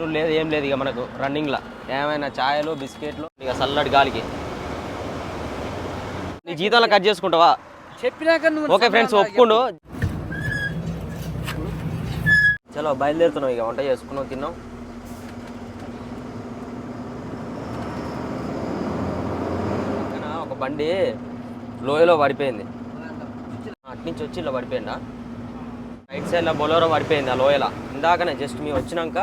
నువ్వు లేదు ఏం లేదు ఇక మనకు రన్నింగ్లో. ఏమైనా ఛాయలు బిస్కెట్లు ఇక చల్లటి గాలికి. నీ జీతంలో కట్ చేసుకుంటావా? చెప్పినాక నువ్వు ఓకే ఫ్రెండ్స్ ఒప్పుకుండు. చలో బయలుదేరుతున్నాం ఇక వంట చేసుకున్నాం తిన్నాం. పక్కన ఒక బండి లోయలో పడిపోయింది. అటు నుంచి వచ్చి ఇలా పడిపోయిందా? రైట్ సైడ్లో బొలోరో పడిపోయింది ఆ లోయల. ఇందాకనే జస్ట్ మేము వచ్చినాక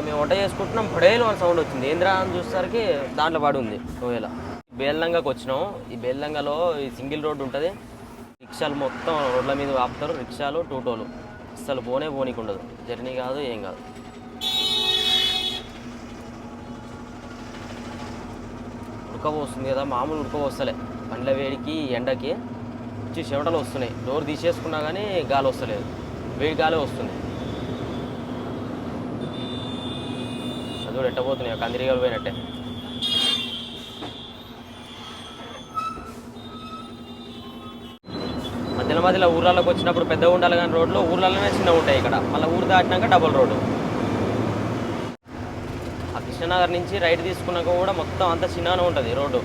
మేము వంట చేసుకుంటున్నాం. పడేలు అని సౌండ్ వచ్చింది. ఏంద్రా అని చూసేసరికి దాంట్లో పడి ఉంది ఒకవేళ బేల్లంగాకి వచ్చినాం. ఈ బేల్లంగలో ఈ సింగిల్ రోడ్డు ఉంటుంది. రిక్షాలు మొత్తం రోడ్ల మీద ఆపుతారు. రిక్షాలు టూటోలు. అసలు పోనే పోనీకి ఉండదు జర్నీ కాదు ఏం కాదు. ఉడకపోస్తుంది కదా. మామూలు ఉడకపోస్తలే. పండ్ల వేడికి ఎండకి. వచ్చి చెమటలు వస్తున్నాయి. డోర్ తీసేసుకున్నా కానీ గాలి వస్తలేదు. వేడి గాలి వస్తుంది. చూడు కూడా ఎట్టబోతున్నాయి కందిరిగాలు పోయినట్టే. మధ్యలో మధ్యలో ఊర్లలోకి వచ్చినప్పుడు పెద్ద ఉండాలి కానీ రోడ్లు ఊర్లలోనే చిన్నగా ఉంటాయి ఇక్కడ. మళ్ళీ ఊరు దాటినాక డబుల్ రోడ్డు. ఆ కృష్ణనగర్ నుంచి రైట్ తీసుకున్నాక కూడా మొత్తం అంత చిన్నగానే ఉంటుంది రోడ్డు.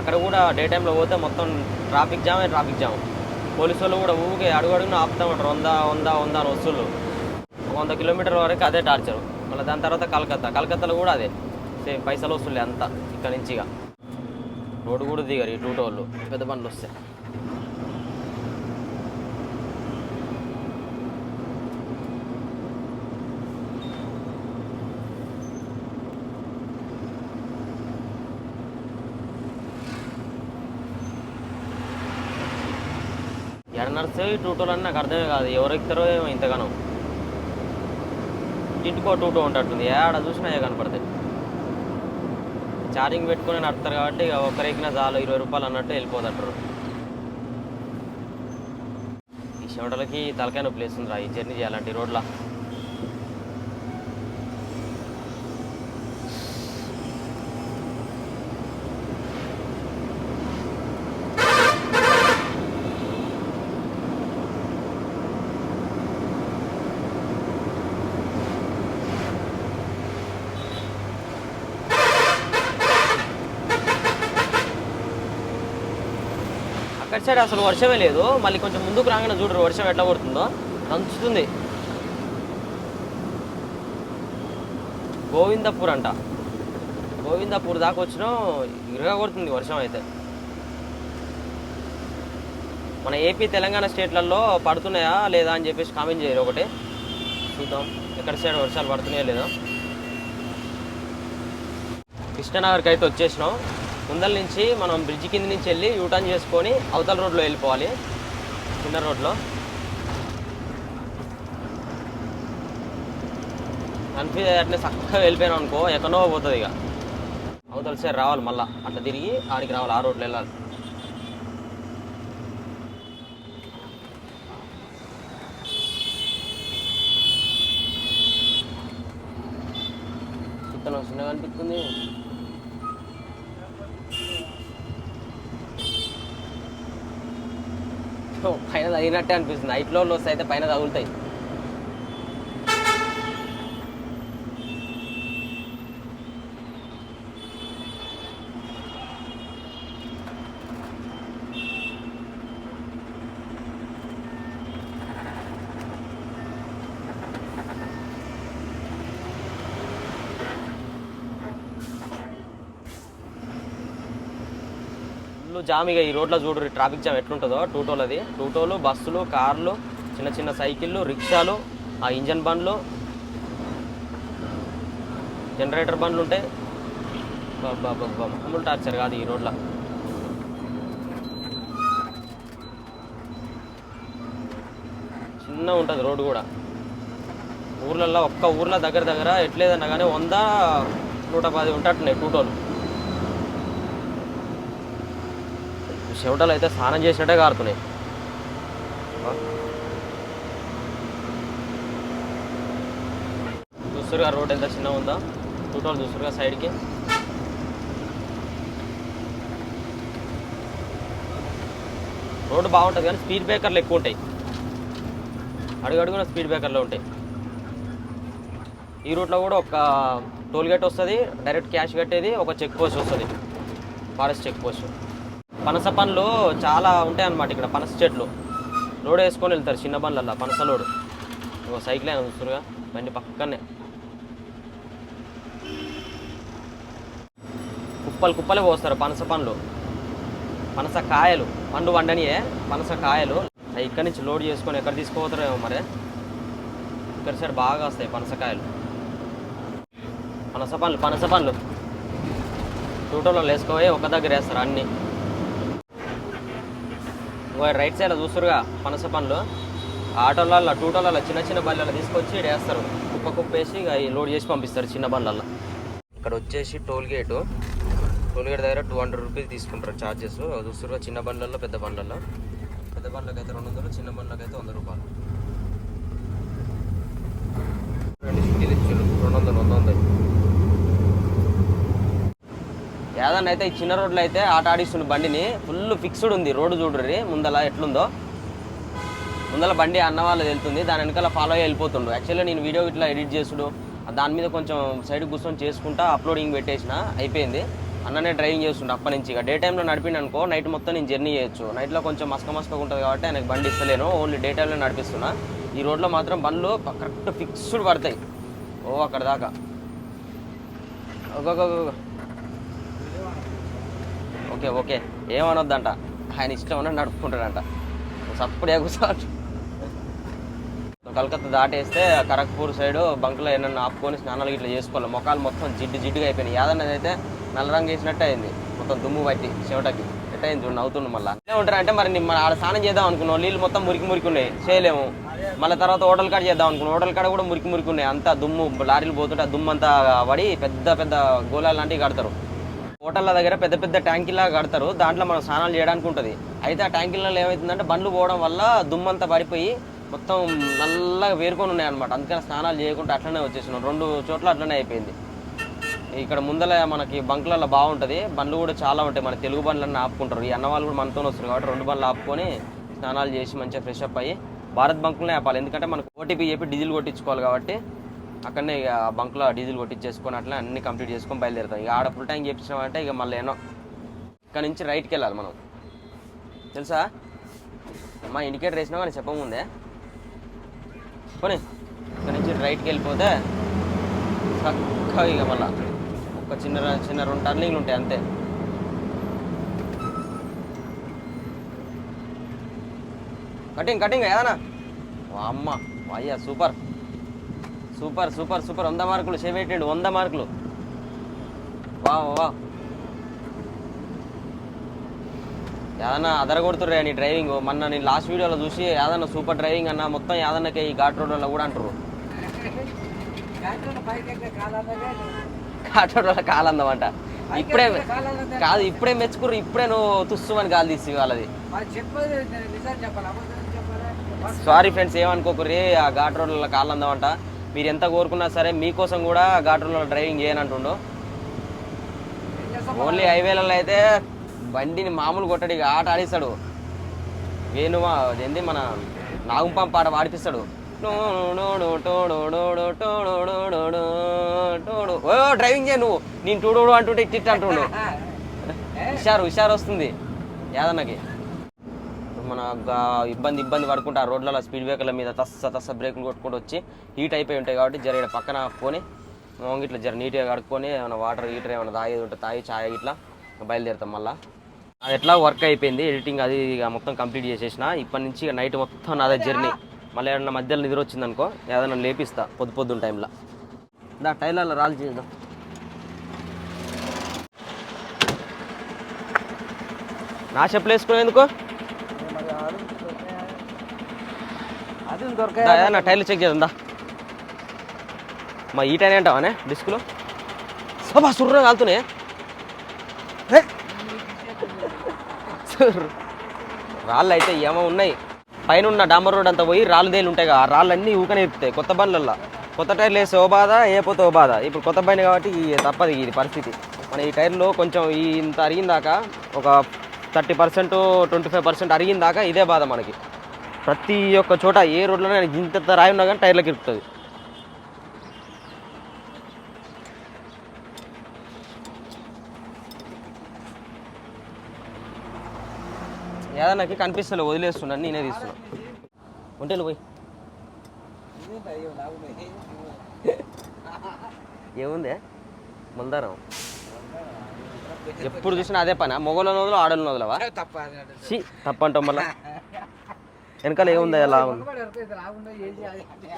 అక్కడ కూడా డే టైంలో పోతే మొత్తం traffic jam traffic jam. Police వాళ్ళు కూడా ఊరికే అడుగు అడుగున ఆపుతా ఉంటారు వంద వంద వంద అని వస్తువులు వంద కిలోమీటర్ వరకు అదే టార్చర్. మళ్ళీ దాని తర్వాత కలకత్తా. కలకత్తాలో కూడా అదే. సేమ్ పైసలు వస్తుండే అంతా ఇక్కడ నుంచి ఇక. రోడ్డు కూడా దిగారు ఈ టూటో వాళ్ళు. పెద్ద బండ్లు వస్తాయి ఎడ నడిస్తే ఈ టూటోలు అని నాకు అర్థమే కాదు. ఎవరు ఎక్కుతారో ఏమో ఇంతగానో. ఇంటికో టూ ఉంటట్టుంది. ఏడ చూసినా ఏ కనపడతాయి. ఛార్జింగ్ పెట్టుకుని నడుపుతారు కాబట్టి ఇక ఒక్కరు చాలు ఇరవై రూపాయలు అన్నట్టు వెళ్ళిపోతారు ఈ చెమటలకి తలకాయ నొప్పి లేస్తుంది రా ఈ జర్నీ చేయాలంటే ఈ రోడ్ల. అక్కడ సైడ్ అసలు వర్షమే లేదు. మళ్ళీ కొంచెం ముందుకు రాగానే చూడరు వర్షం ఎట్లా పడుతుందో నంచుతుంది. గోవిందపూర్ అంట. గోవిందపూర్ దాకా వచ్చినాం ఇరగా కొడుతుంది వర్షం అయితే. మన ఏపీ తెలంగాణ స్టేట్లలో పడుతున్నాయా లేదా అని చెప్పేసి కామెంట్ చేయరు ఒకటి. చూద్దాం ఎక్కడ సైడ్ వర్షాలు పడుతున్నాయా లేదా. కృష్ణనగర్కి అయితే వచ్చేసినాం. ముందల నుంచి మనం బ్రిడ్జ్ కింద నుంచి వెళ్ళి యూటర్న్ చేసుకొని అవతల రోడ్లో వెళ్ళిపోవాలి. చిన్న రోడ్లో. కన్ఫ్యూజ్ అయ్యాటనే చక్కగా వెళ్ళిపోయాను అనుకో ఎక్కడో పోతుంది ఇక. అవతల సైడ్ రావాలి మళ్ళా. అట్లా తిరిగి ఆడికి రావాలి ఆ రోడ్లో వెళ్ళాలి. చిత్తనం చిన్నగా అనిపిస్తుంది. పైన తగినట్టే అనిపిస్తుంది. నైట్లో లోస్ అయితే పైన తగులుతాయి. జామ్ ఇక ఈ రోడ్లో చూడు ట్రాఫిక్ జామ్ ఎట్లుంటుందో. టూటోలది టూటోలు బస్సులు కార్లు చిన్న చిన్న సైకిళ్ళు రిక్షాలు ఆ ఇంజన్ బండ్లు జనరేటర్ బండ్లు ఉంటాయి మామూలు టార్చర్ కాదు ఈ రోడ్లో. చిన్న ఉంటుంది రోడ్డు కూడా. ఊర్లలో ఒక్క ఊర్లో దగ్గర దగ్గర ఎట్లేదన్నా కానీ వంద నూట పది ఉంటట్టున్నాయి టూటోలు చెమటలు అయితే స్నానం చేసినట్టే కారుతున్నాయి. చూస్తురుగా రోడ్ ఎంత చిన్నగా ఉందా? టూటోలు చూస్తురుగా సైడ్కి. రోడ్డు బాగుంటుంది కానీ స్పీడ్ బ్రేకర్లు ఎక్కువ ఉంటాయి. అడుగడుగున స్పీడ్ బ్రేకర్లు ఉంటాయి. ఈ రూట్లో కూడా ఒక టోల్ గేట్ వస్తుంది డైరెక్ట్ క్యాష్ కట్టేది ఒక చెక్ పోస్ట్ వస్తుంది. Forest check post. పనస పండ్లు చాలా ఉంటాయి అన్నమాట ఇక్కడ పనస చెట్లు. లోడ్ వేసుకొని వెళ్తారు చిన్న బండ్లల్లో పనస లోడు. ఒక సైకిల్ అయినా చూస్తురుగా బండి పక్కనే. కుప్పలు కుప్పలే పోస్తారు పనస పండ్లు. పనస కాయలు పండు వండనియే పనస కాయలు. ఇక్కడి నుంచి లోడ్ చేసుకొని ఎక్కడ తీసుకుపోతారేమో మరి. ఇక్కడ సైడ్ బాగా వస్తాయి పనసకాయలు పనస పండ్లు పనస పండ్లు. టూటోలో వేసుకోవే ఒక దగ్గర వేస్తారు అన్నీ. రైట్ సైడ్ చూస్తురుగా పనస పండ్లు. ఆటోలలో టూటోలలో చిన్న చిన్న బండ్లలో తీసుకొచ్చి వేస్తారు కుప్ప కుప్ప వేసి ఇక లోడ్ చేసి పంపిస్తారు చిన్న బండ్లలో ఇక్కడ వచ్చేసి టోల్ గేటు. టోల్ గేట్ దగ్గర టూ హండ్రెడ్ రూపీస్ తీసుకుంటారు ఛార్జెస్ చూస్తురుగా చిన్న బండ్లలో పెద్ద బండ్లలో పెద్ద బండ్లకి అయితే రెండు వందలు చిన్న బండ్లకి అయితే వంద రూపాయలు. రెండు ఇచ్చారు రెండు వందలు వంద వందలు. ఏదన్నా అయితే ఈ చిన్న రోడ్లో అయితే ఆట ఆడిస్తున్న బండిని. ఫుల్ ఫిక్స్డ్ ఉంది రోడ్డు చూడరి ముందల ఎట్లుందో. ముందల బండి అన్న వాళ్ళు వెళ్తుంది. దాని వెనకాల ఫాలో అయ్యి వెళ్ళిపోతుండు. యాక్చువల్లీ నేను వీడియో ఇట్లా ఎడిట్ చేసుడు. దాని మీద కొంచెం సైడ్ కూర్చొని చేసుకుంటా అప్లోడింగ్ పెట్టేసిన. అయిపోయింది. అన్ననే డ్రైవింగ్ చేస్తుండే అప్పటి నుంచి. ఇక డే టైంలో నడిపిన అనుకో నైట్ మొత్తం నేను జర్నీ చేయొచ్చు. నైట్లో కొంచెం మస్క మస్కగా ఉంటుంది కాబట్టి ఆయనకు బండి ఇస్తలేను. ఓన్లీ డే టైంలో నడిపిస్తున్నా. ఈ రోడ్లో మాత్రం బండ్లు కరెక్ట్ ఫిక్స్డ్ పడతాయి. ఓ అక్కడ దాకా. ఒక్కొక్క ఓకే ఓకే. ఏమనొద్దంట? ఆయన ఇష్టం అన్నట్టు నడుపుకుంటాడంట. సప్పుడే కూర్చోవచ్చు కలకత్తా దాటేస్తే కరక్పూర్ సైడ్ బంకులో ఏమన్నా ఆపుకొని స్నానాలు ఇట్లా చేసుకోవాలి? మొఖాలు మొత్తం జిడ్డు జిడ్డుగా అయిపోయినాయి. యాదన్నది అయితే నల్ల రంగు వేసినట్టు అయింది. మొత్తం దుమ్ము పట్టి చెమటకి. ఎట్ అయింది చూడండి నవ్వుతుండు మళ్ళీ. ఎలా ఉంటారు అంటే మరి మన ఆడ స్నానం చేద్దాం అనుకున్నాం నీళ్ళు మొత్తం మురికి మురికి ఉన్నాయి. చేయలేము. మళ్ళీ తర్వాత హోటల్ కాడ చేద్దాం అనుకున్నాం హోటల్ కాడ కూడా మురికి మురికి ఉన్నాయి. అంతా దుమ్ము లారీలు పోతుంటే ఆ దుమ్ము అంతా పడి పెద్ద పెద్ద గోళాలు లాంటివి కడతారు. హోటళ్ళ దగ్గర పెద్ద పెద్ద ట్యాంకీలా కడతారు. దాంట్లో మనం స్నానాలు చేయడానికి ఉంటుంది. అయితే ఆ ట్యాంకీలలో ఏమవుతుందంటే బండ్లు పోవడం వల్ల దుమ్మంతా పడిపోయి మొత్తం నల్లగా వేరుకొని ఉన్నాయి అనమాట అందుకని స్నానాలు చేయకుండా అట్లనే వచ్చేసినాం. రెండు చోట్ల అట్లనే అయిపోయింది. ఇక్కడ ముందల మనకి బంకులలో బాగుంటుంది. బండ్లు కూడా చాలా ఉంటాయి. మన తెలుగు బండ్లన్నీ ఆపుకుంటారు. ఈ అన్నవాళ్ళు కూడా మనతో వస్తారు కాబట్టి రెండు బండ్లు ఆపుకొని స్నానాలు చేసి మంచిగా ఫ్రెష్ అప్ అయ్యి భారత్ బంకులనే ఆపాలి. ఎందుకంటే మనకు ఓటీపీ చెప్పి డీజిల్ కొట్టించుకోవాలి కాబట్టి అక్కడనే ఇక బంక్లో డీజిల్ కొట్టించేసుకొని అట్లా అన్ని కంప్లీట్ చేసుకొని బయలుదేరుతాం. ఇక ఆడ ఫుల్ ట్యాంక్ చేపించినామంటే ఇక మళ్ళీ ఎన్నో. ఇక్కడ నుంచి రైట్కి వెళ్ళాలి మనం. తెలుసా? మా ఇండికేటర్ వేసినా కానీ చెప్పముందే పోనీ. ఇక్కడ నుంచి రైట్కి వెళ్ళిపోతే చక్కగా ఇక మళ్ళా ఒక చిన్న చిన్న రెండు టర్నింగ్లు ఉంటాయి అంతే. కటింగ్ కటింగ్ ఏదన్నా? అమ్మ అయ్యా సూపర్ సూపర్ సూపర్ సూపర్. వంద మార్కులు చేపెట్టిండు వంద మార్కులు. వా వా యాదన్న అదర కొడుతుర్రే నీ డ్రైవింగ్. మొన్న నేను లాస్ట్ వీడియోలో చూసి యాదన్న సూపర్ డ్రైవింగ్ అన్న మొత్తం యాదన్నకే ఈ ఘాట్ రోడ్లలో కూడా అంటారు ఘాట్ రోడ్ల కాలందం అంట ఇప్పుడే కాదు ఇప్పుడే మెచ్చుకుర్రు. ఇప్పుడే నువ్వు తుస్సు అని గాలి తీసి వాళ్ళది. సారీ ఫ్రెండ్స్ ఏమనుకోకుర్రి ఆ ఘాట్ రోడ్ల కాలందం అంట మీరు ఎంత కోరుకున్నా సరే మీకోసం కూడా ఘాట్ రోడ్ల డ్రైవింగ్ చేయనంటుండు ఓన్లీ హైవేలలో అయితే బండిని మామూలు కొట్టడు ఇక ఆట ఆడిస్తాడు వేణు ఏంది మన నాగుంపం పాట పాడిపిస్తాడు ఓ డ్రైవింగ్ చేయ నువ్వు నేను టూడోడు అంటుంటే ఇట్టి అంటుండు హుషారు హుషారు వస్తుంది యాదన్నకి మన ఇబ్బంది ఇబ్బంది పడుకుంటా ఆ రోడ్లలో స్పీడ్ బ్రేకర్ల మీద తస్స తస్స బ్రేకులు కొట్టుకుంటూ వచ్చి హీట్ అయిపోయి ఉంటాయి కాబట్టి జర ఇక్కడ పక్కన ఆపుకొని ఇట్లా జర నీట్గా కడుక్కొని ఏమైనా వాటర్ హీటర్ ఏమైనా తాగేది ఉంటే తాగి చాయ్ ఇట్లా బయలుదేరుతాం మళ్ళీ. అది ఎట్లా వర్క్ అయిపోయింది? ఎడిటింగ్ అది ఇక మొత్తం కంప్లీట్ చేసేసిన. ఇప్పటి నుంచి ఇక నైట్ మొత్తం నాదే జర్నీ. మళ్ళీ ఏమన్నా మధ్యలో నిద్ర వచ్చింది అనుకో ఏదైనా లేపిస్తా పొద్దు పొద్దున్న టైంలో. దా టైలర్లో రాళ్ళు చేద్దాం నా చెప్పులు వేసుకునేందుకో అది దొరకాయ టైర్లు చెక్ చేద్దాం దా. మా ఈ టైర్ ఏంటావానే డిస్క్లో? సభా సుర్ర కాలుతున్నాయి. రాళ్ళు అయితే ఏమో ఉన్నాయి. పైన ఉన్న డాంబర్ రోడ్ అంతా పోయి రాళ్ళు దేలు ఉంటాయి కదా ఆ రాళ్ళు అన్నీ ఊకనే కొత్త బండ్లల్లో. కొత్త టైర్లు వేస్తే ఓ బాధ వేయపోతే ఓ బాధ. ఇప్పుడు కొత్త బండి కాబట్టి తప్పదు ఇది పరిస్థితి. మన ఈ టైర్లో కొంచెం ఈ ఇంత అరిగిందాకా ఒక thirty percent twenty five percent అరిగిందాక ఇదే బాధ మనకి. ప్రతి ఒక్క చోట ఏ రోడ్లోనే ఇంత రాయి ఉన్నా కానీ టైర్లకు ఏదో నాకు కనిపిస్తలే వదిలేస్తున్నాను నేనే తీస్తున్నా. ఉంటే పోయి. ఏముందే? ముందరం. ఎప్పుడు చూసినా అదే పని? మొగల నదులు ఆడల నదులవా? తప్ప. సి తప్పంటాం మళ్ళా. వెనకాల ఏముంది ఎలా ఉంది. అంటే.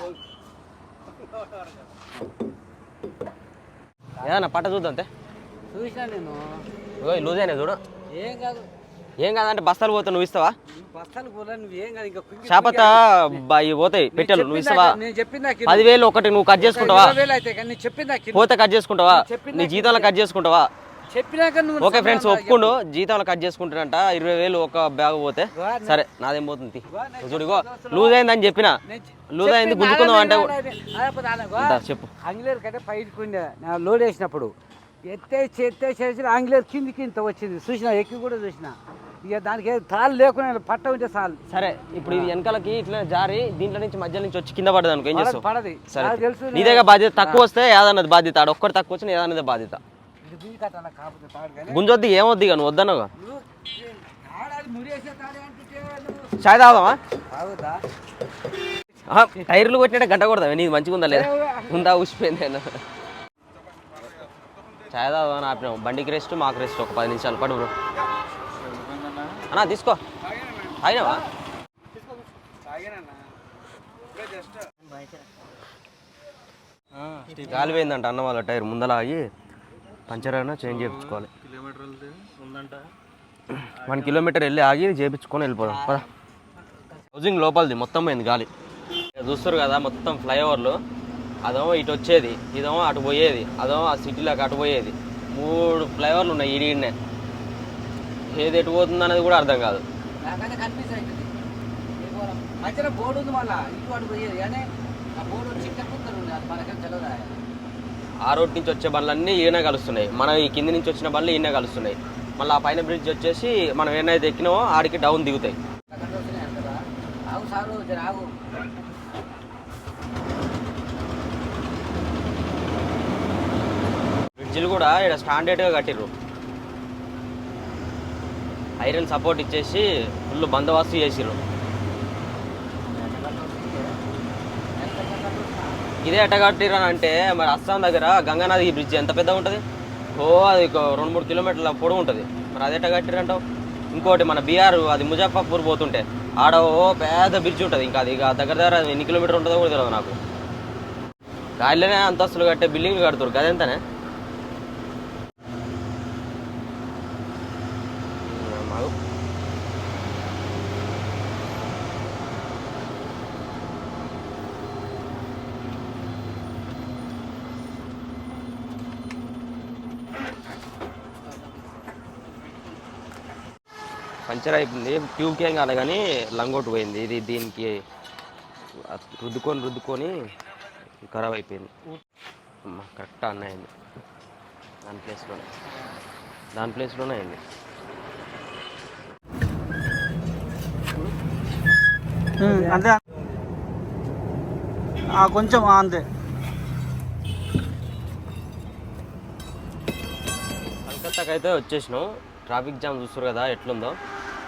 ఏదన్నా పట్ట చూద్దాం అంతే చూసినా నేను. ఇగో లూజ్ అయినా చూడు. ఏం కాదు. ఏం కాదంటే బస్తాలు పోతావు నువ్వు ఇస్తావా? బస్తాలు చేపత పోతాయి పెట్టాలు నువ్వు ఇస్తావా. పదివేలు ఒకటి నువ్వు కట్ చేసుకుంటావా. పోతే కట్ చేసుకుంటావా? నీ జీతంలో కట్ చేసుకుంటావా? చెప్పినాక నువ్వు ఓకే ఫ్రెండ్స్ ఒప్పుకుండు. జీతంలో కట్ చేసుకుంటానంట ఇరవై వేలు ఒక బ్యాగ్ పోతే నే- సరే నాదేం పోతుంది? తీ. వా, నేను చూడు ఇగో లూజ్ అయిందని చెప్పిన? లూజ్ అయింది గుంజుకుందాం అంటే చెప్పు. ఆంగ్లేయర్ కంటే పైకి ఉండే నా లోడ్ వేసినప్పుడు. ఎత్తేసి ఎత్తేసి ఆంగ్లేయర్ కిందికి ఇంత వచ్చింది. చూసిన ఎక్కి కూడా చూసిన. ఇక దానికి తాళ్ళు లేకుండా పట్ట ఉంటే చాలు. సరే ఇప్పుడు ఇది వెనకాలకి ఇట్లా జారి దీంట్లో నుంచి మధ్య నుంచి వచ్చి కింద పడదు అనుకో ఏం చేస్తావు? పడది. సరే తెలుసు నీదేగా బాధ్యత తక్కువ వస్తే ఏదన్నది బాధ్యత. ఆడ ఒక్కటి తక్కువ వచ్చిన ఏదన్నది బాధ్యత. గుంజొద్ది ఏమొద్ది ఇక నువ్వు? వద్దన్నావు చాయ్ తాగుదామా? టైర్లు కొట్టినట్టు గంట కొడదాం నీది మంచిగా ఉందా లేదా? ఉందా ఊసిపోయింది నేను చాయ్ తాగుదామని ఆపినాం బండికి రెస్ట్ మాకు రెస్ట్ ఒక పది నిమిషాలు పడు బ్రో. అన్నా తీసుకో. తాగినావా? గాలి పోయిందంట అన్న వాళ్ళ టైర్ ముందల ఆగి పంచర్ అయినా చేంజ్ చేయించుకోవాలి. వన్ కిలోమీటర్ వెళ్ళి ఆగి చేయించుకొని వెళ్ళిపోదాం. పద. హౌసింగ్ లోపలిది మొత్తం పోయింది గాలి. ఇక చూస్తారు కదా మొత్తం ఫ్లైఓవర్లు. అదేమో ఇటు వచ్చేది ఇదేమో అటు పోయేది అదేమో ఆ సిటీలోకి అటు పోయేది. మూడు ఫ్లైఓవర్లు ఉన్నాయి ఈడీనే. ఏది ఎటు పోతుంది అనేది కూడా అర్థం కాదు. మధ్యలో బోర్డు ఉంది మళ్ళా ఇటు అటు పోయేది. కానీ ఆ బోర్డు ఉంది అది మనకేం తెలియదా ఆ రోడ్ నుంచి వచ్చే బండ్లన్నీ ఈయన కలుస్తున్నాయి. మనం ఈ కింది నుంచి వచ్చిన బండ్లు ఈయన కలుస్తున్నాయి. మళ్ళీ ఆ పైన బ్రిడ్జ్ వచ్చేసి మనం ఏమైతే ఎక్కినామో ఆడికి డౌన్ దిగుతాయి. బ్రిడ్జిలు కూడా ఇక్కడ స్టాండర్డ్గా కట్టిర్రు. ఐరన్ సపోర్ట్ ఇచ్చేసి ఫుల్ బందోబస్తు చేసిర్రు. ఇదే ఎట్ట అంటే మరి అస్సాం దగ్గర గంగానది బ్రిడ్జ్ ఎంత పెద్ద ఉంటుంది? ఓ అది ఒక రెండు మూడు కిలోమీటర్ల పొడవు ఉంటుంది. మరి అది ఎట్ట కట్టిర్రు అంటావు ఇంకోటి మన బీఆర్ అది ముజఫర్పూర్ పోతుంటే ఆడ ఓ పెద్ద బ్రిడ్జ్ ఉంటుంది. ఇంకా అది ఇక దగ్గర దగ్గర ఎన్ని కిలోమీటర్ ఉంటుందో కూడా తెలియదు నాకు. గాలిలోనే అంతస్తులు కట్టే బిల్డింగ్లు కడుతురు కదెంతనే మాకు పంచర్ అయిపోయింది. ట్యూబ్కి ఏం కాలే కానీ లంగోటు పోయింది. ఇది దీనికి రుద్దుకొని రుద్దుకొని ఖరాబ్ అయిపోయింది. కరెక్ట్ అన్న అయింది. దాని ప్లేస్లోనే. దాని ప్లేస్లోనే అయింది. అంతే. కొంచెం అంతే. కలకత్తాకి అయితే వచ్చేసినాం. ట్రాఫిక్ జామ్ చూస్తారు కదా ఎట్లుందో.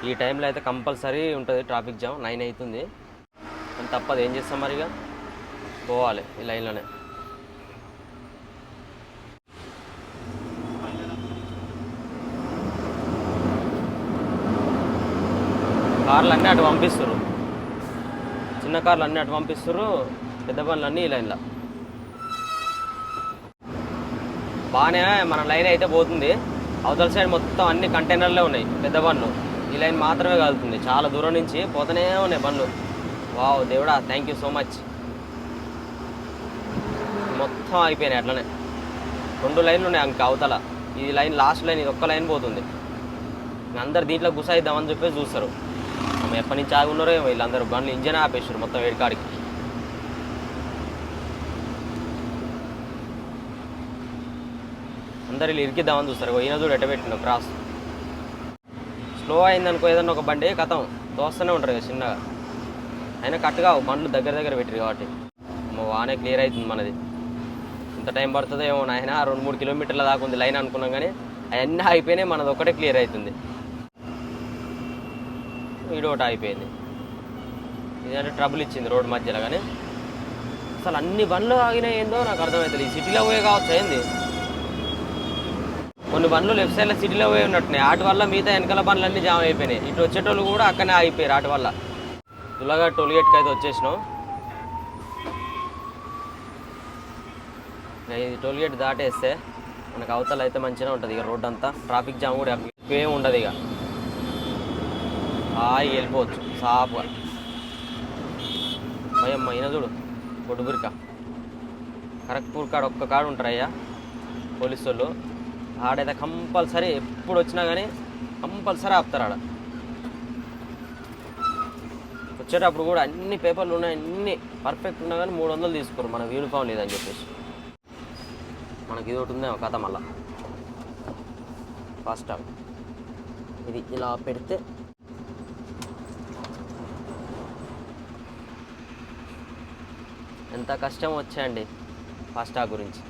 ఈ టైంలో అయితే కంపల్సరీ ఉంటుంది ట్రాఫిక్ జామ్ నైన్ అవుతుంది. కానీ తప్పదు ఏం చేస్తాం మరి ఇక? పోవాలి ఈ లైన్లోనే. కార్లు అన్నీ అటు పంపిస్తారు చిన్న కార్లు అన్నీ అటు పంపిస్తారు పెద్ద పనులన్నీ అన్నీ ఈ లైన్లో. బాగానే మన లైన్ అయితే పోతుంది. అవతల సైడ్ మొత్తం అన్ని కంటైనర్లే ఉన్నాయి పెద్ద బండ్లు ఈ లైన్ మాత్రమే కలుతుంది. చాలా దూరం నుంచి పోతూనే ఉన్నాయి బండ్లు. వావ్ దేవుడా థ్యాంక్ యూ సో మచ్ మొత్తం అయిపోయినాయి అట్లనే. రెండు లైన్లు ఉన్నాయి ఇంకా అవతల. ఈ లైన్ లాస్ట్ లైన్ ఇది ఒక్క లైన్ పోతుంది. అందరు దీంట్లో గుసాయిద్దామని చెప్పేసి చూస్తారు. ఎప్పటి నుంచి ఆగి ఉన్నారో వీళ్ళందరూ. బండ్లు ఇంజన్ ఆపేసారు మొత్తం వేడికాడికి అందరు వీళ్ళు ఇరికిద్దామని చూస్తారు. ఈయన చూడు ఎట్ట పెట్టిండు క్రాస్ స్లో అయిందనుకో ఏదన్నా ఒక బండి కథం తోస్తూనే ఉంటారు కదా చిన్నగా. అయినా కట్టుగా బండ్లు దగ్గర దగ్గర పెట్టిరు కాబట్టి. మా వానే క్లియర్ అవుతుంది మనది. ఇంత టైం పడుతుందో ఏమో నాయన రెండు మూడు కిలోమీటర్ల దాకా ఉంది లైన్ అనుకున్నాం కానీ అవన్నీ అయిపోయినాయి మనది ఒకటే క్లియర్ అవుతుంది. ఈడోటి అయిపోయింది ఇదంటే ట్రబుల్ ఇచ్చింది రోడ్డు మధ్యలో కానీ. అసలు అన్ని బండ్లు ఆగినాయి ఏందో నాకు అర్థమవుతుంది ఈ సిటీలో పోయే కావచ్చు ఏంది? కొన్ని బండ్లు లెఫ్ట్ సైడ్లో సిటీలో పోయి ఉన్నట్టున్నాయి. వాటి వల్ల మిగతా వెనకాల బండ్లన్నీ జామ్ అయిపోయినాయి. ఇటు వచ్చేటోళ్ళు కూడా అక్కడనే ఆగిపోయారు వాటి వల్ల. దులగా టోల్గేట్కి అయితే వచ్చేసినాం. ఇది టోల్గేట్ దాటేస్తే మనకు అవతల అయితే మంచిగా ఉంటుంది. ఇక రోడ్ అంతా ట్రాఫిక్ జామ్ కూడా ఏమి ఉండదు ఇక. హాయి వెళ్ళిపోవచ్చు. సాఫ్గా. భయమ్మ ఈయన చూడు. బొడ్డుబురిక కరక్పూర్ కాడ ఒక్క కాడ ఉంటారయ్యా పోలీసు వాళ్ళు. ఆడైతే కంపల్సరీ ఎప్పుడు వచ్చినా కానీ కంపల్సరీ ఆపుతారు ఆడ. వచ్చేటప్పుడు కూడా అన్ని పేపర్లు ఉన్నాయి అన్ని పర్ఫెక్ట్ ఉన్నా కానీ మూడు వందలు తీసుకోరు మనకు యూనిఫామ్ లేదని చెప్పేసి. మనకి ఇది ఒకటి ఉందే కథ మళ్ళా. ఫాస్ట్ ఇది ఇలా పెడితే. ఎంత కష్టం వచ్చాయండి ఫాస్టాగ్ గురించి.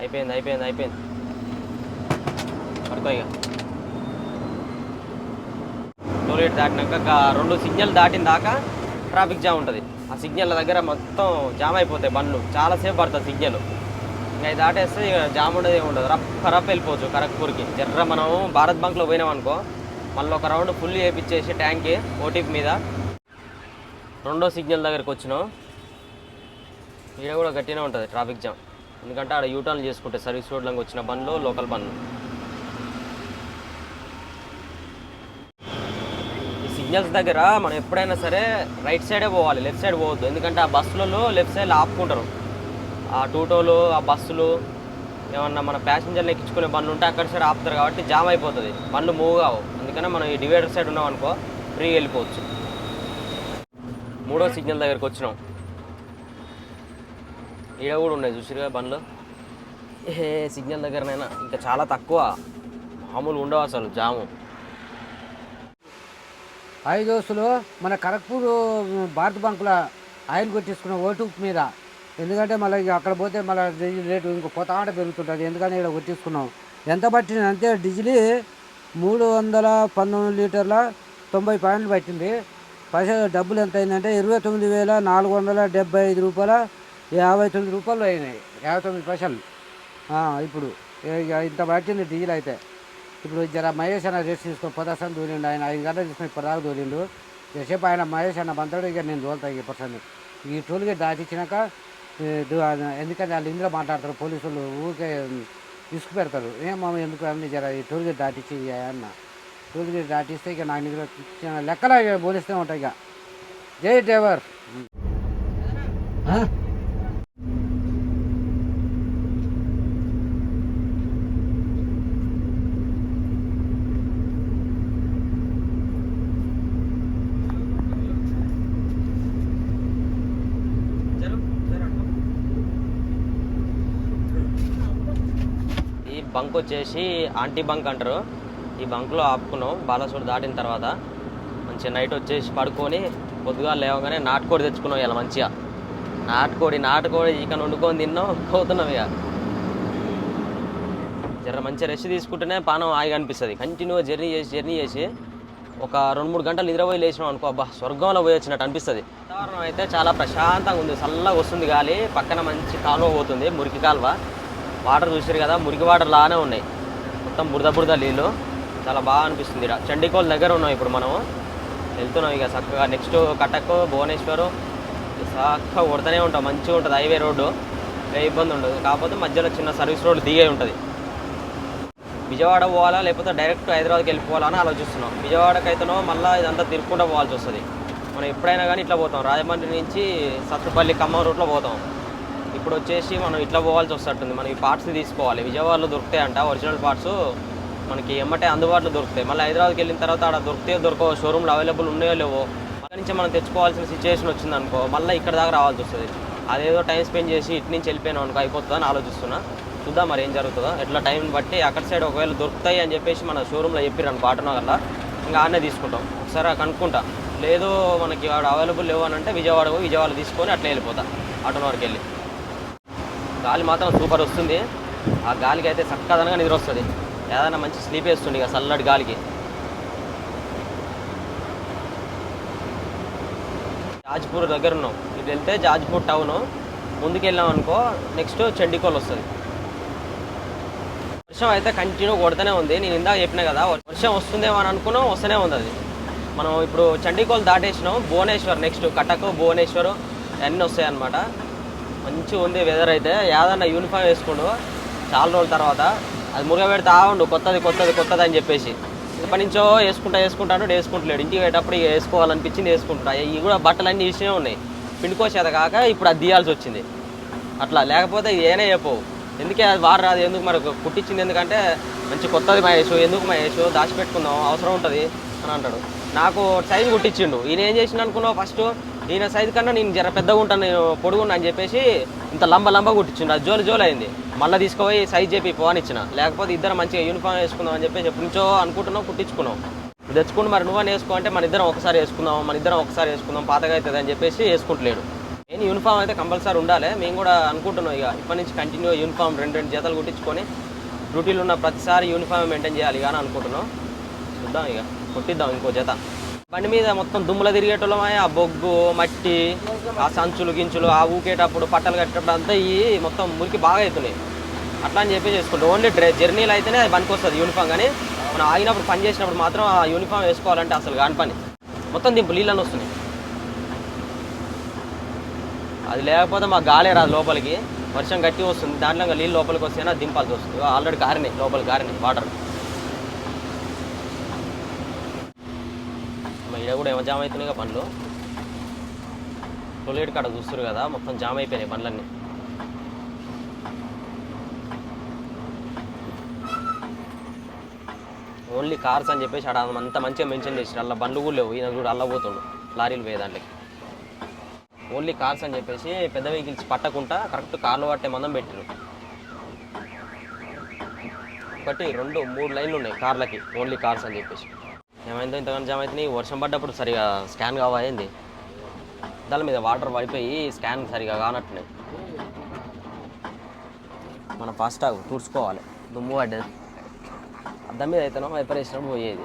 అయిపోయింది అయిపోయింది అయిపోయింది. పడుకో ఇక. టోల్గేట్ దాటినాక రెండు సిగ్నల్ దాటిన దాకా ట్రాఫిక్ జామ్ ఉంటుంది. ఆ సిగ్నల్ దగ్గర మొత్తం జామ్ అయిపోతాయి బండ్లు. చాలాసేపు పడుతుంది సిగ్నల్. ఇంకా అది దాటేస్తే ఇక జామ్ ఉండదు ఏమి ఉండదు. రఫ్ రఫ్ వెళ్ళిపోవచ్చు కరక్పూర్కి జర్ర మనం భారత్ బంక్లో పోయినాం అనుకో మళ్ళీ ఒక రౌండ్ ఫుల్ వేపించేసి ట్యాంక్కి ఓటీపీ మీద రెండో సిగ్నల్ దగ్గరికి వచ్చినాం. ఈడ కూడా గట్టినే ఉంటుంది ట్రాఫిక్ జామ్. ఎందుకంటే ఆడ యూటర్న్ చేసుకుంటే సర్వీస్ రోడ్లకు వచ్చిన బండ్లు లోకల్ బండ్లు. ఈ సిగ్నల్స్ దగ్గర మనం ఎప్పుడైనా సరే రైట్ సైడే పోవాలి లెఫ్ట్ సైడ్ పోవద్దు. ఎందుకంటే ఆ బస్సులలో లెఫ్ట్ సైడ్ ఆపుకుంటారు. ఆ టూటోలు ఆ బస్సులు ఏమన్నా మన ప్యాసింజర్లు ఎక్కించుకునే బండ్లు ఉంటే అక్కడ సైడ్ ఆపుతారు కాబట్టి జామ్ అయిపోతుంది. బండ్లు మూవ్ కావు. అందుకనే మనం ఈ డివైడర్ సైడ్ ఉన్నాం అనుకో ఫ్రీ వెళ్ళిపోవచ్చు. మూడో సిగ్నల్ దగ్గరికి వచ్చినాం. ఈడ కూడా ఉన్నాయి చూసిరుగా బండ్లు? ఏ సిగ్నల్ దగ్గరనైనా. ఇంకా చాలా తక్కువ. మామూలు ఉండవు అసలు జాము. ఐదు దోస్తులు మన కరక్పూర్ భారత్ బంకుల ఆయిల్ కొట్టించుకున్న ఓటు మీద. ఎందుకంటే మళ్ళీ ఇక అక్కడ పోతే మళ్ళీ డీజిల్ రేటు ఇంకో కొత్త ఆట పెరుగుతుంటుంది. ఎందుకంటే ఇక్కడ కొట్టించుకున్నాం ఎంత పట్టింది? అంటే డీజిల్ మూడు వందల పంతొమ్మిది లీటర్ల తొంభై పాయింట్లు పట్టింది. పైసలు డబ్బులు ఎంత అయిందంటే ఇరవై తొమ్మిది వేల నాలుగు వందల డెబ్బై ఐదు రూపాయల యాభై తొమ్మిది రూపాయలు అయినాయి. యాభై తొమ్మిది పైసలు ఇప్పుడు ఇక ఇంత పట్టింది డీజిల్ అయితే. ఇప్పుడు జర మహేష్ అన్న రేస్ తీసుకొని పదర్శన దూరిండు ఆయన ఐదు గంటలు తీసుకొని ఇప్పటిదాకా దూరిండు సేపు ఆయన మహేష్ అన్న బంతాడు ఇక నేను దోలుతా ఈ పర్సన్ ఈ టోల్గేట్ దాటిచ్చినాక ఎందుకంటే వాళ్ళు ఇందులో మాట్లాడతారు పోలీసులు ఊరికే ఇసుకు పెడతారు. ఏమో ఎందుకు అన్ని జర ఈ టోల్గేట్ దాటిచ్చి అన్న. టోల్గేట్ దాటిస్తే ఇక నాకు నిద్ర లెక్కలా ఇక పోలిస్తూ ఉంటాయి ఇక. జై డ్రైవర్. బంక్ వచ్చేసి ఆంటీ బంక్ అంటారు. ఈ బంక్లో ఆపుకున్నాం. బాలసోడు దాటిన తర్వాత మంచిగా నైట్ వచ్చేసి పడుకొని పొద్దుగా లేవగానే నాటుకోడి తెచ్చుకున్నాం ఇలా మంచిగా. నాటుకోడి నాటుకోడి ఇక్కడ వండుకొని తిన్నాం. పోతున్నాం ఇక. జర మంచిగా రెస్ట్ తీసుకుంటేనే పానం హాయిగా అనిపిస్తుంది. కంటిన్యూగా జర్నీ చేసి జర్నీ చేసి ఒక రెండు మూడు గంటలు నిద్రపోయి లేచినాం అనుకో అబ్బా స్వర్గంలో పోయి వచ్చినట్టు అనిపిస్తుంది. వాతావరణం అయితే చాలా ప్రశాంతంగా ఉంది. చల్లగా వస్తుంది గాలి. పక్కన మంచి కాలువ పోతుంది. మురికి కాలువ. వాటర్ చూసారు కదా మురికి వాటర్ లానే ఉన్నాయి. మొత్తం బురద బురద నీళ్ళు చాలా బాగా అనిపిస్తుంది ఇక్కడ చండీకోల్ దగ్గర ఉన్నాం ఇప్పుడు మనం వెళ్తున్నాం ఇక చక్కగా. నెక్స్ట్ కటక్ భువనేశ్వర్ చక్కగా కొడుతూనే ఉంటాం. మంచిగా ఉంటుంది. Highway road. ఏ ఇబ్బంది ఉండదు. కాకపోతే మధ్యలో చిన్న సర్వీస్ రోడ్డు దిగే ఉంటుంది. విజయవాడ పోవాలా? లేకపోతే డైరెక్ట్ హైదరాబాద్కి వెళ్ళిపోవాలా అని ఆలోచిస్తున్నాం. విజయవాడకి అయితేనో మళ్ళీ ఇదంతా తిరుక్కుంటూ పోవాల్సి వస్తుంది. మనం ఎప్పుడైనా కానీ ఇట్లా పోతాం. రాజమండ్రి నుంచి సత్తుపల్లి ఖమ్మం రూట్లో పోతాం. ఇప్పుడు వచ్చేసి మనం ఇట్లా పోవాల్సి వస్తుంటుంది మనం ఈ పార్ట్స్ తీసుకోవాలి. విజయవాడలో దొరుకుతాయంట. ఒరిజినల్ పార్ట్స్ మనకి ఎమ్మటే అందుబాటులో దొరుకుతాయి. మళ్ళీ హైదరాబాద్కి వెళ్ళిన తర్వాత ఆడ దొరికితే దొరకవు. షోరూమ్లో అవైలబుల్ ఉన్నాయో లేవో అక్కడి నుంచి మనం తెచ్చుకోవాల్సిన సిచ్యువేషన్ వచ్చింది అనుకో మళ్ళీ ఇక్కడ దాకా రావాల్సి వస్తుంది. అదేదో టైం స్పెండ్ చేసి ఇటు నుంచి వెళ్ళిపోయినాం అనుకో అయిపోతుందని ఆలోచిస్తున్నా. చూద్దాం మరి ఏం జరుగుతుందో. ఎట్లా టైం బట్టి అక్కడ సైడ్ ఒకవేళ దొరుకుతాయి అని చెప్పేసి మన షోరూంలో చెప్పిర్రు అనుకో ఆటోనగర్లో ఇంకా ఆడనే తీసుకుంటాం. ఒకసారి కనుక్కుంటా. లేదు మనకి వాడు అవైలబుల్ లేవు అని అంటే విజయవాడ పోయి విజయవాడ తీసుకొని అట్లా వెళ్ళిపోతా. ఆటోనగర్కి వెళ్ళి. గాలి మాత్రం సూపర్ వస్తుంది. ఆ గాలికి అయితే చక్కదనగా నిద్ర వస్తుంది ఏదైనా మంచి స్లీప్ వేస్తుంది ఇక చల్లటి గాలికి. జాజ్పూర్ దగ్గర ఉన్నాం ఇటు వెళ్తే జాజ్పూర్ టౌన్. ముందుకెళ్ళాం అనుకో నెక్స్ట్ చండీకోల్ వస్తుంది. వర్షం అయితే కంటిన్యూ కొడుతూనే ఉంది. నేను ఇందాక చెప్పిన కదా వర్షం వస్తుందేమో అని అనుకున్నాం వస్తూనే ఉంది అది. మనం ఇప్పుడు చండీకోల్ దాటేసినాం. భువనేశ్వర్ నెక్స్ట్ కటక్ భువనేశ్వర్ అన్నీ వస్తాయి అన్నమాట మంచిగా ఉంది వెదర్ అయితే. ఏదన్నా యూనిఫామ్ వేసుకుండు. చాలా రోజుల తర్వాత. అది మురుగ పెడితే ఉండు. కొత్తది కొత్తది కొత్తది అని చెప్పేసి. ఎప్పటి నుంచో వేసుకుంటా వేసుకుంటాను వేసుకుంటలేడు. ఇంటికి పోయేటప్పుడు వేసుకోవాలనిపించింది వేసుకుంటా. ఇవి కూడా బట్టలన్నీ ఇచ్చినే ఉన్నాయి. పిండుకోసేత కాక ఇప్పుడు అది తీయాల్సి వచ్చింది. అట్లా. లేకపోతే ఇది ఏనే చెప్పవు ఎందుకే అది వారు రాదు? ఎందుకు మరి కుట్టించింది ఎందుకంటే మంచి కొత్తది మహేష్. ఎందుకు మహేష్? దాచిపెట్టుకుందాం. అవసరం ఉంటుంది అని అంటాడు. నాకు సైజు కుట్టించిండు ఈయన ఏం చేసిండు అనుకున్నావు? ఫస్ట్ ఈయన సైజు కన్నా నేను జర పెద్దగా ఉంటాను నేను పొడుగున్నా అని చెప్పేసి ఇంత లంబ లంబ కుట్టించిండు అది జోలు జోలు అయింది. మళ్ళీ తీసుకుపోయి సైజ్ చెప్పి పోనిచ్చిన లేకపోతే ఇద్దరం మంచిగా యూనిఫామ్ వేసుకుందాం అని చెప్పేసి ఎప్పటి నుంచో అనుకుంటున్నావు కుట్టించుకున్నాం. తెచ్చుకుని మరి నువ్వని వేసుకో అంటే మన ఇద్దరం ఒకసారి వేసుకుందాం మన ఇద్దరం ఒకసారి వేసుకుందాం పాతగా అవుతుంది అని చెప్పేసి వేసుకుంటలేడు. నేను యూనిఫామ్ అయితే కంపల్సరీ ఉండాలి. మేము కూడా అనుకుంటున్నాం ఇక ఇప్పటి నుంచి కంటిన్యూ యూనిఫామ్ రెండు రెండు జతలు కుట్టించుకొని డ్యూటీలు ఉన్న ప్రతిసారి యూనిఫామ్ మెయింటైన్ చేయాలి కానీ అనుకుంటున్నాం. చూద్దాం ఇక కుట్టిద్దాం ఇంకో జత. బండి మీద మొత్తం దుమ్ముల తిరిగేటోళ్ళమే ఆ బొగ్గు మట్టి ఆ సంచులు గించులు ఆ ఊకేటప్పుడు పట్టలు కట్టేటప్పుడు అంతా ఈ మొత్తం మురికి బాగా అవుతున్నాయి. అట్లా అని చెప్పి చేసుకుంటాం ఓన్లీ డ్రె జర్నీలు అయితేనే అది పనికి వస్తుంది యూనిఫామ్ కానీ మనం ఆగినప్పుడు పని చేసినప్పుడు మాత్రం ఆ యూనిఫామ్ వేసుకోవాలంటే అసలు కాని పని. మొత్తం దింపు నీళ్ళని వస్తున్నాయి. అది లేకపోతే మా గాలే రాదు లోపలికి. వర్షం గట్టి వస్తుంది. దాంట్లో ఇంకా నీళ్ళు లోపలికి వస్తేనే దింపాల్సి వస్తుంది. ఆల్రెడీ కారినాయి లోపలికి కారినాయి వాటర్. ఇక్కడ కూడా ఏమో జామ్ అవుతున్నాయి పనులు టోలేట్ కాడ చూస్తారు కదా మొత్తం జామ్ అయిపోయినాయి బండ్లన్నీ ఓన్లీ కార్స్ అని చెప్పేసి ఆడ అంత మంచిగా మెన్షన్ చేసి అలా బండ్లు కూడా లేవు ఈయన కూడా అల్ల పోతుండు లారీలు పోయే దాంట్లోకి. ఓన్లీ కార్స్ అని చెప్పేసి పెద్ద వెహికల్స్ పట్టకుండా కరెక్ట్ కార్లు పట్టే మందం పెట్టారు ఒకటి రెండు మూడు లైన్లు ఉన్నాయి కార్లకి ఓన్లీ కార్స్ అని చెప్పేసి. ఏమైందో ఇంతకన్నా జామ్ అవుతుంది వర్షం పడ్డప్పుడు సరిగా స్కాన్ కావాయింది దాని మీద వాటర్ పడిపోయి స్కాన్ సరిగా కానట్టున్నాయి. మన ఫాస్టాగ్ తుడుచుకోవాలి. దుమ్ము పడ్డది. అద్దం మీద అయితేనో వైపర్ వేసినప్పుడు పోయేది.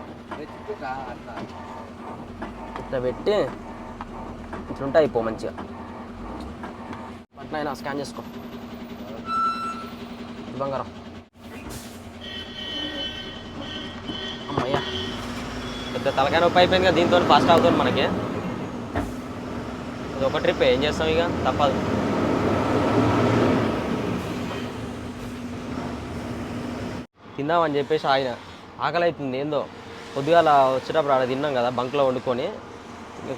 ఇట్లా పెట్టి ఇట్లుంటే అయిపో మంచిగా. అట్లా అయినా స్కాన్ చేసుకో. బంగారం. పెద్ద తలకాయ నొప్పి అయిపోయింది కదా దీంతో ఫాస్ట్ అవుతుంది మనకి. ఇది ఒక ట్రిప్ ఏం చేస్తాం ఇక? తప్పదు. తిందామని చెప్పేసి ఆయన ఆకలి అవుతుంది ఏందో. పొద్దుగాల వచ్చేటప్పుడు ఆడ తిన్నాం కదా బంక్లో వండుకొని.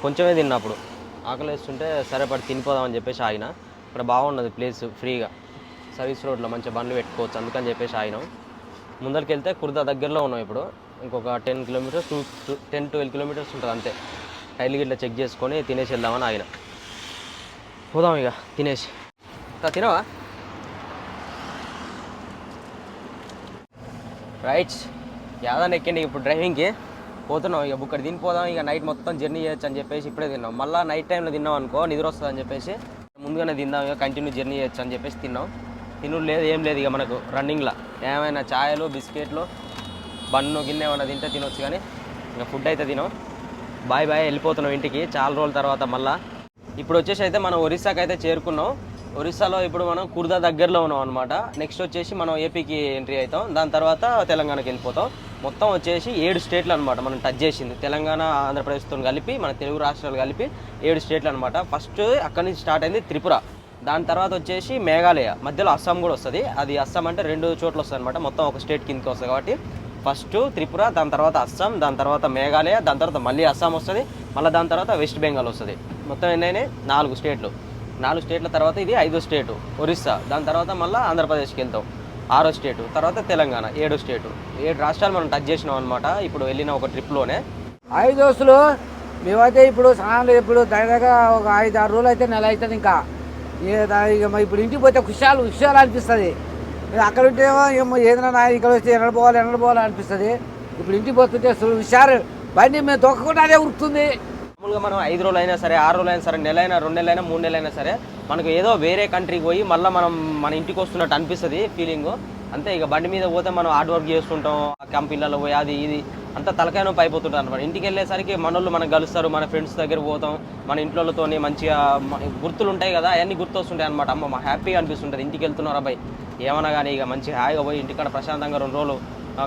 కొంచెమే తిన్నప్పుడు ఆకలి వేస్తుంటే సరే పడి తినిపోదామని చెప్పేసి ఆయన ఇక్కడ బాగున్నది ప్లేస్ ఫ్రీగా సర్వీస్ రోడ్లో మంచిగా బండ్లు పెట్టుకోవచ్చు అందుకని చెప్పేసి ఆయన ముందరికి వెళ్తే కుర్దా దగ్గరలో ఉన్నాం ఇప్పుడు. ఇంకొక ten kilometres to ten twelve kilometres ఉంటుంది అంతే. టైర్లు గిట్లా చెక్ చేసుకొని తినేసి వెళ్దామని ఆగిన. పోదాం ఇక తినేసి. ఇంకా తినవా? రైట్స్ యాదన్న ఎక్కండి ఇప్పుడు డ్రైవింగ్కి. పోతున్నాం ఇక బుక్కడ తిని పోదాం. ఇక నైట్ మొత్తం జర్నీ చేయొచ్చు అని చెప్పేసి ఇప్పుడే తిన్నాం. మళ్ళీ నైట్ టైంలో తిన్నాం అనుకో నిద్ర వస్తుంది అని చెప్పేసి ముందుగానే తిందాం ఇక కంటిన్యూ జర్నీ చేయొచ్చు అని చెప్పేసి తిన్నాం. తిను లేదు ఏం లేదు ఇక మనకు రన్నింగ్లో. ఏమైనా ఛాయలు బిస్కెట్లు బన్ను గిన్నె ఏమైనా తింటే తినొచ్చు కానీ ఇంకా ఫుడ్ అయితే తినం బాయ్ బాయ్ వెళ్ళిపోతున్నాం ఇంటికి. చాలా రోజుల తర్వాత మళ్ళా. ఇప్పుడు వచ్చేసి అయితే మనం ఒరిస్సాకి అయితే చేరుకున్నాం. ఒరిస్సాలో ఇప్పుడు మనం కుర్దా దగ్గరలో ఉన్నాం అనమాట నెక్స్ట్ వచ్చేసి మనం ఏపీకి ఎంట్రీ అవుతాం. దాని తర్వాత తెలంగాణకి వెళ్ళిపోతాం. మొత్తం వచ్చేసి ఏడు స్టేట్లు అనమాట మనం టచ్ చేసింది. తెలంగాణ ఆంధ్రప్రదేశ్తో కలిపి మన తెలుగు రాష్ట్రాలు కలిపి ఏడు స్టేట్లు అనమాట ఫస్ట్ అక్కడి నుంచి స్టార్ట్ అయింది త్రిపుర. దాని తర్వాత వచ్చేసి మేఘాలయ. మధ్యలో అస్సాం కూడా వస్తుంది. అది అస్సాం అంటే రెండు చోట్ల వస్తుంది అనమాట మొత్తం ఒక స్టేట్ కిందకి వస్తుంది కాబట్టి ఫస్ట్ త్రిపుర దాని తర్వాత అస్సాం దాని తర్వాత మేఘాలయ దాని తర్వాత మళ్ళీ అస్సాం వస్తుంది మళ్ళీ దాని తర్వాత వెస్ట్ బెంగాల్ వస్తుంది. మొత్తం ఎన్నైనా నాలుగు స్టేట్లు. నాలుగు స్టేట్ల తర్వాత ఇది ఐదో స్టేటు ఒరిస్సా. దాని తర్వాత మళ్ళీ ఆంధ్రప్రదేశ్కి వెళ్తాం ఆరో స్టేటు. తర్వాత తెలంగాణ ఏడో స్టేటు. ఏడు రాష్ట్రాలు మనం టచ్ చేసినాం అనమాట ఇప్పుడు వెళ్ళిన ఒక ట్రిప్లోనే. ఐదు దోస్తులు మేమైతే ఇప్పుడు సాయంత్రం ఇప్పుడు దగ్గరగా ఒక ఐదు ఆరు రోజులు అయితే నెల అవుతుంది ఇంకా. ఇక ఇప్పుడు ఇంటికి పోతే కుషాలు ఖుషాలు అనిపిస్తుంది. అక్కడ ఉంటేమో ఏమో ఏదైనా నా ఇక్కడ వస్తే ఎన్నడ పోవాలి ఎన్నడ పోవాలి అనిపిస్తుంది. ఇప్పుడు ఇంటికి పోతుంటే అసలు హుషారు. బండి మేము తొక్కకుండా అదే ఉరుకుతుంది. మామూలుగా మనం ఐదు రోజులు అయినా సరే ఆరు రోజులు అయినా సరే నెల అయినా రెండు నెలలైనా మూడు నెలలైనా సరే మనకు ఏదో వేరే కంట్రీకి పోయి మళ్ళీ మనం మన ఇంటికి వస్తున్నట్టు అనిపిస్తుంది ఫీలింగ్ అంతే ఇక బండి మీద పోతే మనం హార్డ్ వర్క్ చేస్తుంటాం కంపెనీలలో పోయి అది ఇది. అంతా తలకాయ నొప్పి అనమాట ఇంటికి వెళ్ళేసరికి మనోళ్ళు మనకు కలుస్తారు మన ఫ్రెండ్స్ దగ్గర పోతాం మన ఇంట్లోతో మంచిగా గుర్తులు ఉంటాయి కదా అవన్నీ గుర్తు వస్తుంటాయి అనమాట అమ్మ హ్యాపీగా అనిపిస్తుంటుంది. ఇంటికి వెళ్తున్నారు అబ్బాయి? ఏమన్నా కానీ ఇక మంచిగా హాయిగా పోయి ఇంటికాడ ప్రశాంతంగా రెండు రోజులు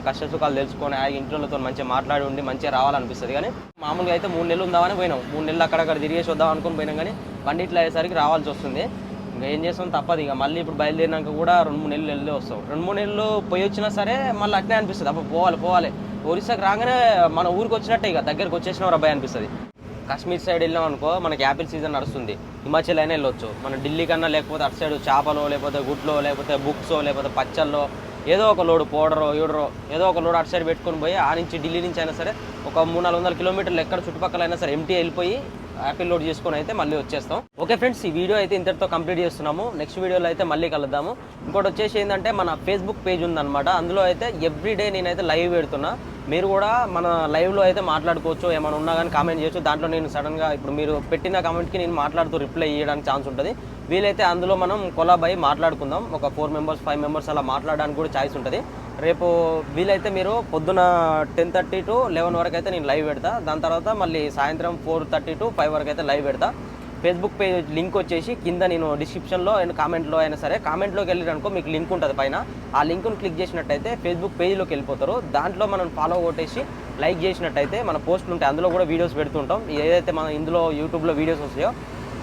కష్ట సుఖాలు తెలుసుకొని హాయిగా ఇంట్లో మంచిగా మాట్లాడి ఉండి మంచిగా రావాలనిపిస్తుంది. కానీ మామూలుగా అయితే మూడు నెలలు ఉందామని పోయినాం. మూడు నెలలు అక్కడక్కడ తిరిగేసి వద్దాం అనుకుని పోయినాం కానీ బండి ఇట్లా అయ్యేసరికి రావాల్సి వస్తుంది. ఇంకా ఏం చేస్తాం తప్పదు ఇక. మళ్ళీ ఇప్పుడు బయలుదేరినాక కూడా రెండు మూడు నెలలు వెళ్ళి వస్తాం. రెండు మూడు నెలలు పోయి వచ్చినా సరే మళ్ళీ అట్నే అనిపిస్తుంది. అప్పుడు పోవాలి పోవాలి. ఒరిస్సాకి రాగానే మన ఊరికి వచ్చినట్టే ఇక. దగ్గరికి వచ్చేసిన అబ్బాయి అనిపిస్తుంది. కాశ్మీర్ సైడ్ వెళ్ళాం అనుకో మనకి యాపిల్ సీజన్ నడుస్తుంది. హిమాచల్ అయినా వెళ్ళొచ్చు. మన ఢిల్లీ కన్నా లేకపోతే అటు సైడ్ చేపలో లేకపోతే గుడ్లో లేకపోతే బుక్స్ లేకపోతే పచ్చల్లో ఏదో ఒక లోడు పౌడరో యూడరో ఏదో ఒక లోడ్ అటు సైడ్ పెట్టుకొని పోయి ఆ నుంచి ఢిల్లీ నుంచి అయినా సరే ఒక మూడు నాలుగు వందల కిలోమీటర్లు ఎక్కడ చుట్టుపక్కల అయినా సరే ఎంటీ వెళ్ళిపోయి యాపిల్ లోడ్ చేసుకొని అయితే మళ్ళీ వచ్చేస్తాం. ఓకే ఫ్రెండ్స్ ఈ వీడియో అయితే ఇంతటితో కంప్లీట్ చేస్తున్నాము. నెక్స్ట్ వీడియోలో అయితే మళ్ళీ కలుద్దాము. ఇంకోటి వచ్చేసి ఏంటంటే మన ఫేస్బుక్ పేజ్ ఉందన్నమాట. అందులో అయితే ఎవ్రీ డే నేనైతే లైవ్ పెడుతున్నా. మీరు కూడా మన లైవ్లో అయితే మాట్లాడుకోవచ్చు ఏమైనా ఉన్నా కానీ కామెంట్ చేయొచ్చు. దాంట్లో నేను సడన్గా ఇప్పుడు మీరు పెట్టిన కామెంట్కి నేను మాట్లాడుతూ రిప్లై ఇవ్వడానికి ఛాన్స్ ఉంటుంది. వీలైతే అందులో మనం కొలాబ్ అయ్యి మాట్లాడుకుందాం. ఒక ఫోర్ మెంబర్స్ ఫైవ్ మెంబర్స్ అలా మాట్లాడడానికి కూడా ఛాయిస్ ఉంటుంది. రేపు వీలైతే మీరు పొద్దున టెన్ థర్టీ టు లెవెన్ వరకు అయితే నేను లైవ్ పెడతా. దాని తర్వాత మళ్ళీ సాయంత్రం ఫోర్ థర్టీ టు ఫైవ్ వరకు అయితే లైవ్ పెడతా. ఫేస్బుక్ పేజ్ లింక్ వచ్చేసి కింద నేను డిస్క్రిప్షన్లో అండ్ కామెంట్లో అయినా సరే కామెంట్లోకి వెళ్ళారనుకో మీకు లింక్ ఉంటుంది పైన. ఆ లింక్ను క్లిక్ చేసినట్టయితే ఫేస్బుక్ పేజ్లోకి వెళ్ళిపోతారు. దాంట్లో మనం ఫాలో కొట్టేసి లైక్ చేసినట్టయితే మన పోస్టులు ఉంటాయి. అందులో కూడా వీడియోస్ పెడుతుంటాం. ఏదైతే మన ఇందులో యూట్యూబ్లో వీడియోస్ వస్తాయో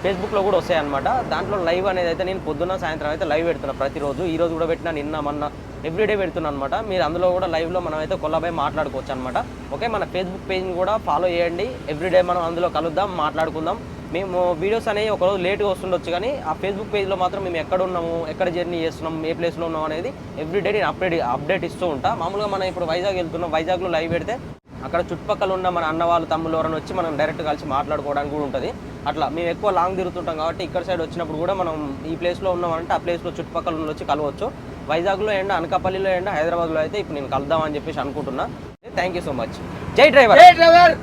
ఫేస్బుక్లో కూడా వస్తాయి అనమాట దాంట్లో లైవ్ అనేది అయితే నేను పొద్దున్న సాయంత్రం అయితే లైవ్ పెడుతున్నా ప్రతిరోజు. ఈ రోజు కూడా పెట్టినా నిన్న మొన్న ఎవ్రీడే పెడుతున్నా అనమాట మీరు అందులో కూడా లైవ్లో మనం అయితే కొల్లబై మాట్లాడుకోవచ్చు అనమాట ఓకే మన ఫేస్బుక్ పేజ్ని కూడా ఫాలో చేయండి. ఎవ్రీడే మనం అందులో కలుద్దాం మాట్లాడుకుందాం. మేము వీడియోస్ అనేవి ఒకరోజు లేట్గా వస్తుండొచ్చు కానీ ఆ ఫేస్బుక్ పేజ్లో మాత్రం మేము ఎక్కడ ఉన్నాము ఎక్కడ జర్నీ చేస్తున్నాం ఏ ప్లేస్లో ఉన్నాం అనేది ఎవ్రీడే నేను అప్డేట్ అప్డేట్ ఇస్తూ ఉంటా. మామూలుగా మనం ఇప్పుడు వైజాగ్ వెళ్తున్నాం వైజాగ్లో లైవ్ పెడితే అక్కడ చుట్టుపక్కల ఉన్న మన అన్న వాళ్ళు తమ్ముళ్ళు ఎవరైనా వచ్చి మనం డైరెక్ట్ కలిసి మాట్లాడుకోవడానికి కూడా ఉంటుంది. అట్లా మేము ఎక్కువ లాంగ్ తిరుగుతుంటాం కాబట్టి ఇక్కడ సైడ్ వచ్చినప్పుడు కూడా మనం ఈ ప్లేస్లో ఉన్నామంటే ఆ ప్లేస్లో చుట్టుపక్కల ఉన్న వచ్చి కలవచ్చు. వైజాగ్లో ఎండ అనకాపల్లిలో ఎండ హైదరాబాద్లో అయితే ఇప్పుడు నేను కలుద్దామని చెప్పేసి అనుకుంటున్నా. థ్యాంక్ యూ సో మచ్ జై డ్రైవర్! డ్రైవర్!